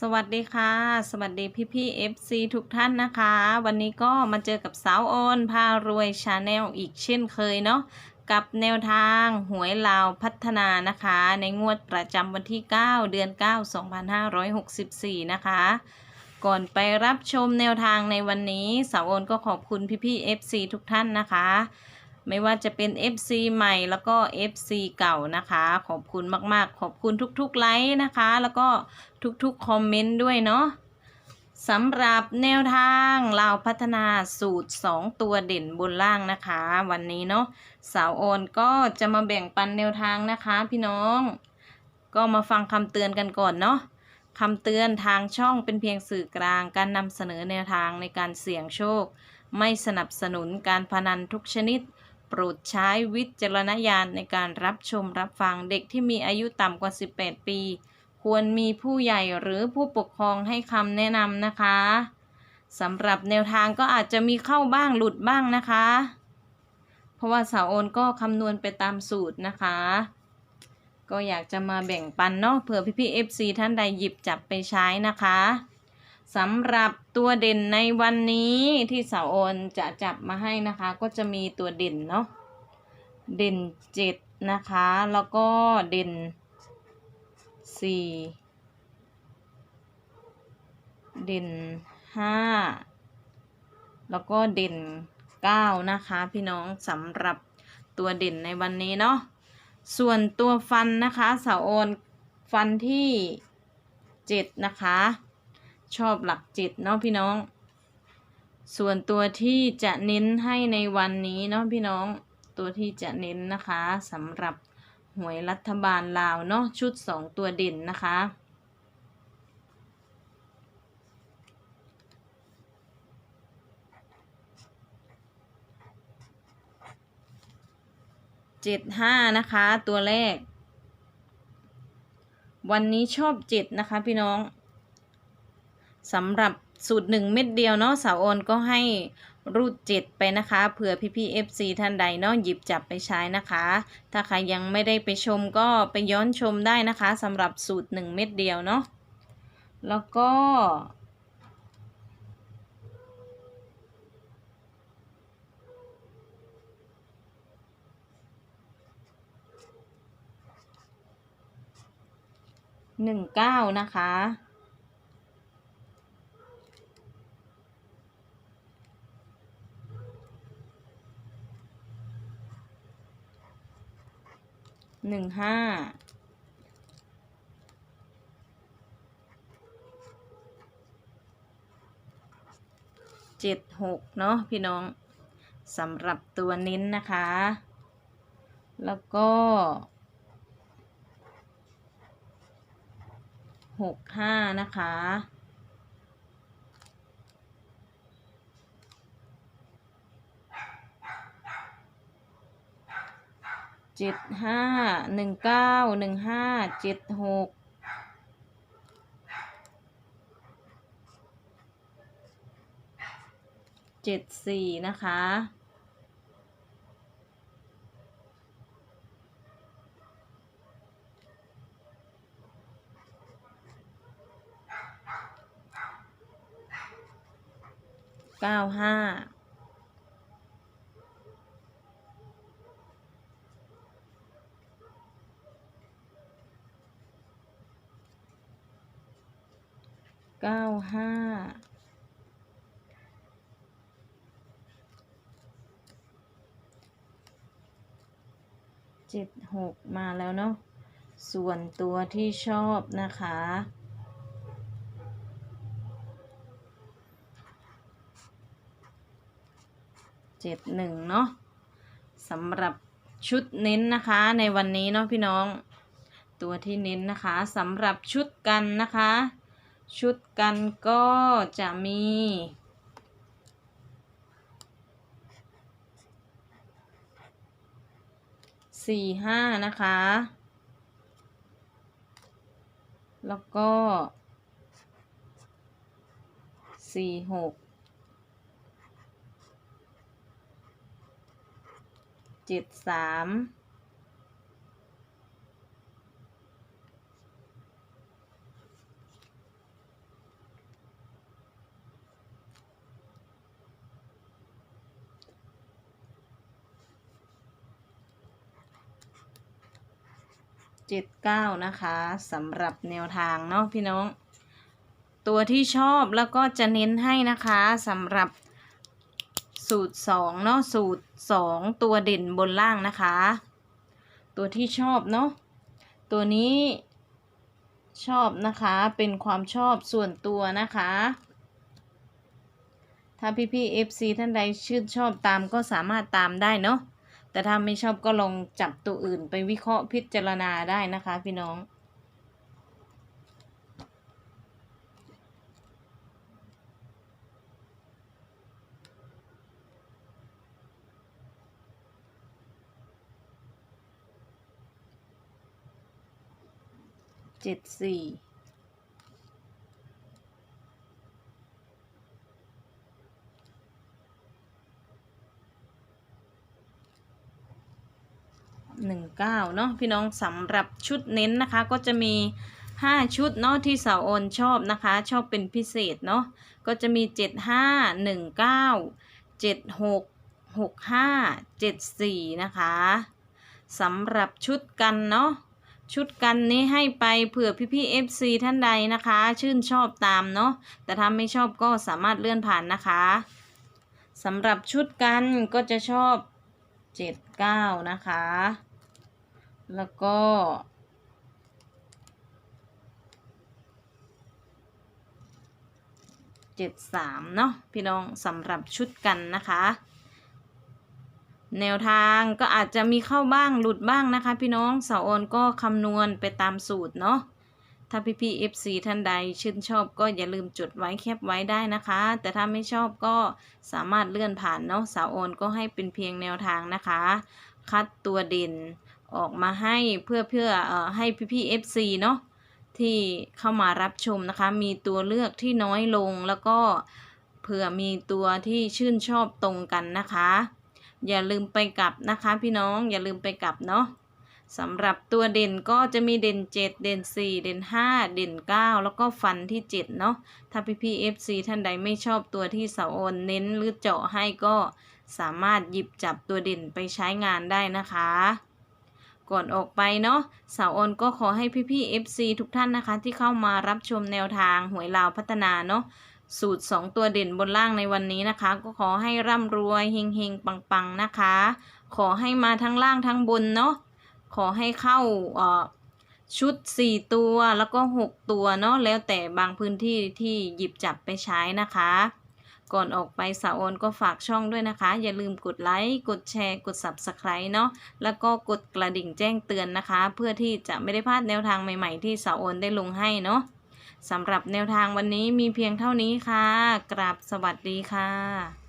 สวัสดีค่ะ สวัสดีพี่พี่ FC ทุกท่านนะคะ วันนี้ก็มาเจอกับสาวโอนพารวยชาแนลอีกเช่นเคยเนาะกับแนวทางหวยลาวพัฒนานะคะ ในงวดประจำวันที่ 9 เดือน 9 2564 นะคะ ก่อนไปรับชมแนวทางในวันนี้สาวโอนก็ขอบคุณพี่พี่ FC ทุกท่านนะคะ ไม่ว่าจะเป็น FC ใหม่แล้วก็ FC เก่านะคะ ขอบคุณมาก ๆ ขอบคุณทุกๆไลค์นะคะ แล้วก็ทุกๆคอมเมนต์ด้วยเนาะสำหรับแนวทางเราพัฒนาสูตร 2 ตัวเด่นบนล่างนะคะ วันนี้เนาะสาวโอนก็จะมาแบ่งปันแนวทางนะคะ พี่น้อง ก็มาฟังคำเตือนกันก่อนเนาะคำเตือนทางช่องเป็นเพียงสื่อกลางการนำเสนอแนวทางในการเสี่ยงโชค ไม่สนับสนุนการพนันทุกชนิด ปรดใช้วิจารณญาณในการรับชมรับฟังเด็กที่มีอายุต่ำกว่า 18 ปี ควรมีผู้ใหญ่หรือผู้ปกครองให้คำแนะนำนะคะสำหรับแนวทางก็อาจจะมีเข้าบ้างหลุดบ้างนะคะ เพราะว่าสาวโอนก็คำนวณไปตามสูตรนะคะ ก็อยากจะมาแบ่งปันเนาะเผื่อพี่ๆ FC ท่านใดหยิบจับไปใช้นะคะ สำหรับตัวเด่นในวันนี้ที่สาวโอนจะจับมาให้นะคะ ก็จะมีตัวเด่นเนาะเด่นเจ็ดนะคะ แล้วก็เด่นสี่เด่นห้าแล้วก็เด่นเก้านะคะ พี่น้องสำหรับตัวเด่นในวันนี้เนาะส่วนตัวฟันนะคะสาวโอนฟันที่เจ็ดนะคะ ชอบหลักเจ็ดเนาะพี่น้อง ส่วนตัวที่จะเน้นให้ในวันนี้เนาะพี่น้อง ตัวที่จะเน้นนะคะสำหรับหวยรัฐบาลลาวเนาะชุดสองตัวเด่นนะคะเจ็ดห้านะคะตัวแรก วันนี้ชอบเจ็ดนะคะพี่น้อง สำหรับสูตรหนึ่งเม็ดเดียวเนาะสาวโอนก็ให้รูดเจ็ดไปนะคะเผื่อพี่พี่เอฟซีท่านใดเนาะหยิบจับไปใช้นะคะ ถ้าใครยังไม่ได้ไปชมก็ไปย้อนชมได้นะคะสำหรับสูตรหนึ่งเม็ดเดียวเนาะแล้วก็ หนึ่งเก้านะคะ หนึ่งห้าเจ็ดหกเนาะพี่น้องสำหรับตัวเน้นนะคะ แล้วก็หกห้านะคะ เจ็ดห้าหนึ่งเก้าหนึ่งห้าเจ็ดหกเจ็ดสี่นะคะเก้าห้า เก้าห้าเจ็ดหกมาแล้วเนาะส่วนตัวที่ชอบนะคะเจ็ดหนึ่งเนาะสำหรับชุดเน้นนะคะในวันนี้เนาะพี่น้อง ตัวที่เน้นนะคะสำหรับชุดกันนะคะ ชุดกันก็จะมี สี่ห้านะคะ แล้วก็ สี่หก เจ็ดสาม เจ็ดเก้านะคะสำหรับแนวทางเนาะพี่น้อง ตัวที่ชอบแล้วก็จะเน้นให้นะคะสำหรับสูตรสองเนาะสูตรสองตัวเด่นบนล่างนะคะ ตัวที่ชอบเนาะตัวนี้ชอบนะคะเป็นความชอบส่วนตัวนะคะ ถ้าพี่พี่ FC ท่านใดชื่นชอบตามก็สามารถตามได้เนาะ แต่ถ้าไม่ชอบก็ลองจับตัวอื่นไปวิเคราะห์พิจารณาได้นะคะพี่น้อง เจ็ดสี่ หนึ่งเก้าเนาะพี่น้องสำหรับชุดเน้นนะคะ ก็จะมีห้าชุดเนาะที่สาวโอนชอบนะคะ ชอบเป็นพิเศษเนาะก็จะมีเจ็ดห้าหนึ่งเก้าเจ็ดหกหกห้าเจ็ดสี่นะคะสำหรับชุดกันเนาะชุดกันนี้ให้ไปเผื่อพี่พี่ๆ FC ท่านใดนะคะ ชื่นชอบตามเนาะแต่ถ้าไม่ชอบก็สามารถเลื่อนผ่านนะคะสำหรับชุดกันก็จะชอบเจ็ดเก้านะคะ แล้วก็ เจ็ดสามเนาะพี่น้องสำหรับชุดกันนะคะ แนวทางก็อาจจะมีเข้าบ้างหลุดบ้างนะคะ พี่น้องสาโอนก็คำนวณไปตามสูตรเนาะถ้าพี่พี่ FC ท่านใดชื่นชอบก็อย่าลืมจดไว้แคปไว้ได้นะคะ แต่ถ้าไม่ชอบก็สามารถเลื่อนผ่านเนาะสาวโอนก็ให้เป็นเพียงแนวทางนะคะ คัดตัวเด่น ออกมาให้เพื่อเพื่ออให้พี่พี่ๆ FC เนาะที่เข้ามารับชมนะคะ มีตัวเลือกที่น้อยลงแล้วก็เผื่อมีตัวที่ชื่นชอบตรงกันนะคะ อย่าลืมไปกลับนะคะ พี่น้องอย่าลืมไปกลับเนาะสำหรับตัวเด่นก็จะมีเด่น 7 เด่น 4 เด่น 5 เด่น 9 แล้วก็ฟันที่ 7 เนาะถ้าพี่พี่ๆ FC ท่านใดไม่ชอบตัวที่เสาโอนเน้นหรือเจาะให้ก็สามารถหยิบจับตัวเด่นไปใช้งานได้นะคะ ก่อนออกไปเนาะสาวออนก็ขอให้พี่ๆ FC ทุกท่านนะคะ ที่เข้ามารับชมแนวทางหวยลาวพัฒนาเนาะสูตร 2 ตัวเด่นบนล่างในวันนี้นะคะ ก็ขอให้ร่ำรวยเฮงๆ ปังๆ นะคะ ขอให้มาทั้งล่างทั้งบนเนาะขอให้เข้าชุด 4 ตัวแล้วก็ 6 ตัวเนาะแล้วแต่บางพื้นที่ที่หยิบจับไปใช้นะคะ ก่อนออกไปสาวอนก็ฝากช่องด้วยนะคะ อย่าลืมกดไลค์กดแชร์ กด Subscribe เนาะแล้วก็กดกระดิ่งแจ้งเตือนนะคะ เพื่อที่จะไม่ได้พลาดแนวทางใหม่ๆที่สาวอนได้ลงให้เนาะสำหรับแนวทางวันนี้มีเพียงเท่านี้ค่ะ กราบสวัสดีค่ะ